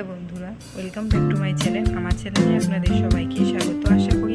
বন্ধুরা welcome back to my channel আমার চ্যানেলে আপনাদের সবাইকে স্বাগত। আশা করি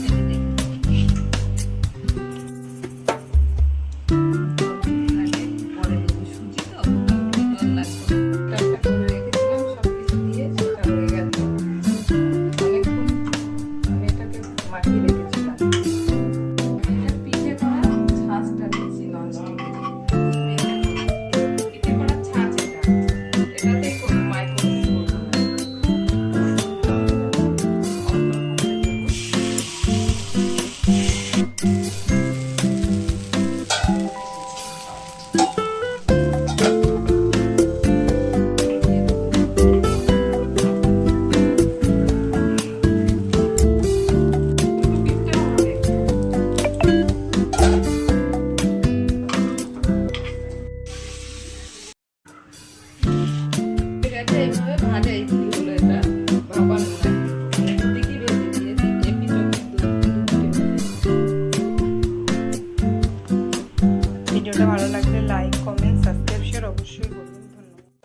ভিডিওটা ভালো লাগলে